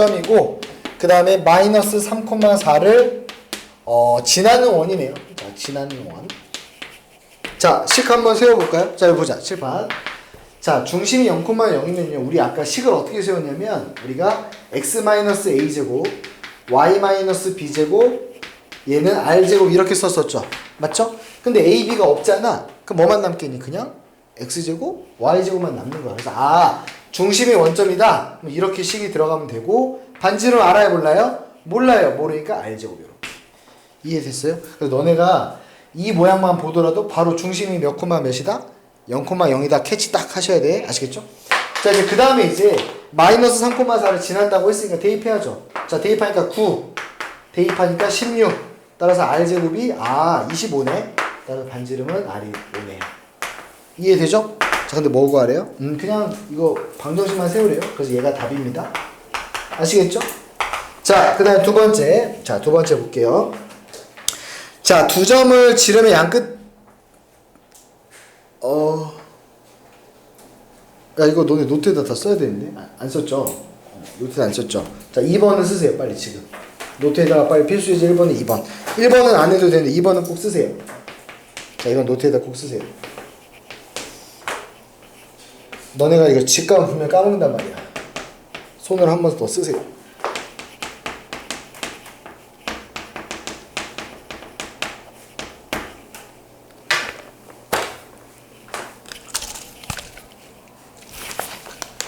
점이고 그 다음에 마이너스 3,4를 어, 지나는 원이네요. 자, 지나는 원. 자, 식 한번 세워볼까요? 자, 보자. 칠판. 자, 중심이 0,0이면요. 우리 아까 식을 어떻게 세웠냐면 우리가 x-a제곱, y-b제곱, 얘는 r제곱 이렇게 썼었죠. 맞죠? 근데 a, b가 없잖아. 그럼 뭐만 남겠니? 그냥 x제곱, y제곱만 남는 거야. 그래서 아, 중심이 원점이다. 이렇게 식이 들어가면 되고 반지름 알아요, 몰라요? 몰라요. 모르니까 r제곱 이렇게. 이해됐어요? 그래서 너네가 이 모양만 보더라도 바로 중심이 몇 콤마 몇이다? 0,0이다 캐치 딱 하셔야 돼. 아시겠죠? 자, 이제 그 다음에 이제 마이너스 3,4를 지난다고 했으니까 대입해야죠. 자, 대입하니까 9. 대입하니까 16. 따라서 R제곱이, 아, 25네. 따라서 반지름은 R이 5네요. 이해되죠? 자, 근데 뭐고 하래요? 음, 그냥 이거 방정식만 세우래요. 그래서 얘가 답입니다. 아시겠죠? 자, 그 다음에 두 번째. 자, 두 번째 볼게요. 자, 두 점을 지름의 양끝, 어, 야, 이거 너네 노트에다 다 써야 되는데? 아, 안 썼죠? 어, 노트에 안 썼죠? 자, 2번은 쓰세요, 빨리 지금. 노트에다가 빨리 필수 예제 1번은 2번. 1번은 안 해도 되는데 2번은 꼭 쓰세요. 자, 이건 노트에다 꼭 쓰세요. 너네가 이거 직감 분명 까먹는단 말이야. 손을 한 번 더 쓰세요.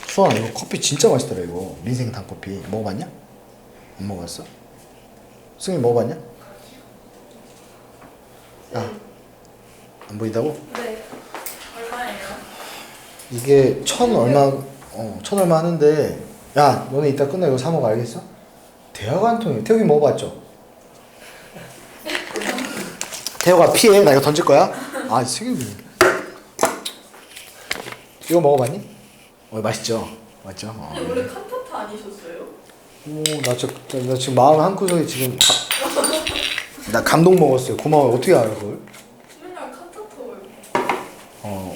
수아 이거 커피 진짜 맛있더라 이거 민생 단커피 먹어봤냐? 안 먹어봤어? 승희 먹어봤냐? 야안 보인다고? 네. 얼마예요? 이게 천 얼마 어 천 얼마 하는데 야 너네 이따 끝나 이거 사 먹어 알겠어? 대화가 한 통이야 태욱이 먹어봤죠? 태욱아 피해 나 이거 던질 거야 아 승희 이거 먹어봤니? 어 맛있죠? 맞죠? 어. 근데 원래 칸타타 아니셨어요? 오나 저, 저, 나 지금 마음 한 구석에 지금 가- 나 감동 먹었어요 고마워요 어떻게 알아 그걸?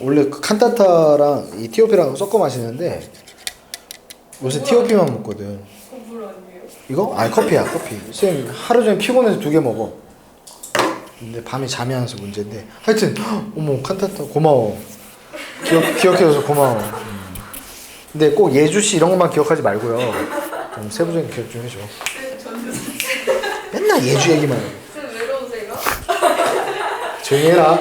원래 그 칸타타랑 이 티오피랑 섞어 마시는데 요새 티오피만 먹거든 건물 아니에요? 이거? 아니 커피야 커피 쌤 하루 종일 피곤해서 두 개 먹어 근데 밤에 잠이 안 와서 문제인데 하여튼 어머 칸타타 고마워 기억, 기억해줘서 고마워 음. 근데 꼭 예주 씨 이런 것만 기억하지 말고요 좀 세부적인 기억 좀 해줘 쌤 저는 맨날 예주 얘기만 해 쌤 외로우세요? 조용히 해라.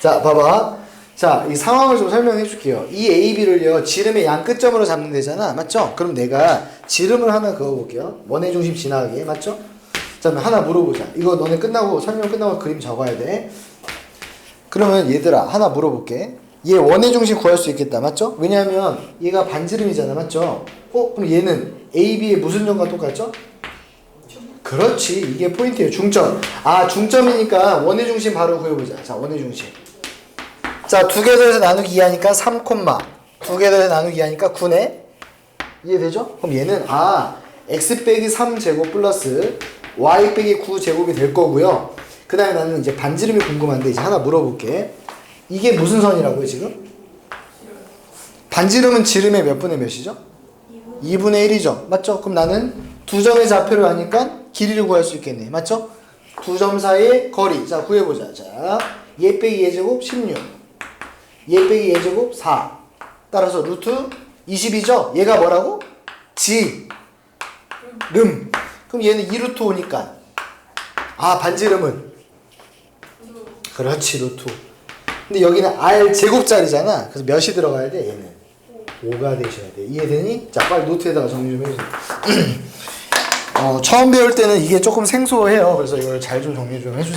자, 봐봐. 자, 이 상황을 좀 설명해 줄게요. 이 A, B를요, 지름의 양 끝점으로 잡는 데잖아. 맞죠? 그럼 내가 지름을 하나 그어볼게요. 원의 중심 지나가게. 맞죠? 자, 하나 물어보자. 이거 너네 끝나고, 설명 끝나고 그림 적어야 돼. 그러면 얘들아, 하나 물어볼게. 얘 원의 중심 구할 수 있겠다. 맞죠? 왜냐하면 얘가 반지름이잖아. 맞죠? 어? 그럼 얘는 A, B의 무슨 점과 똑같죠? 그렇지 이게 포인트예요 중점 아 중점이니까 원의 중심 바로 구해보자 자 원의 중심 자 두 개 더해서 나누기 2 하니까 3 콤마 두개 더해서 나누기 2 하니까 9네 이해되죠? 그럼 얘는 아 x 빼기 3 제곱 플러스 y 빼기 9 제곱이 될 거고요 그 다음에 나는 이제 반지름이 궁금한데 이제 하나 물어볼게 이게 무슨 선이라고요 지금? 반지름은 지름의 몇 분의 몇이죠? 2분의 1이죠. 맞죠? 그럼 나는 두 점의 좌표를 아니까 길이를 구할 수 있겠네. 맞죠? 두 점 사이의 거리. 자, 구해보자. 자, 얘 빼기 얘 제곱 16. 얘 빼기 얘 제곱 4. 따라서 루트 20이죠? 얘가 뭐라고? 지. 름. 그럼 얘는 2루트 오니까. 아, 반지름은? 그렇지, 루트. 근데 여기는 R 제곱짜리잖아. 그래서 몇이 들어가야 돼, 얘는? 5가 되셔야 돼. 이해되니? 자, 빨리 노트에다가 정리 좀 해주세요. 어, 처음 배울 때는 이게 조금 생소해요. 그래서 이걸 잘 좀 정리 좀 해주세요.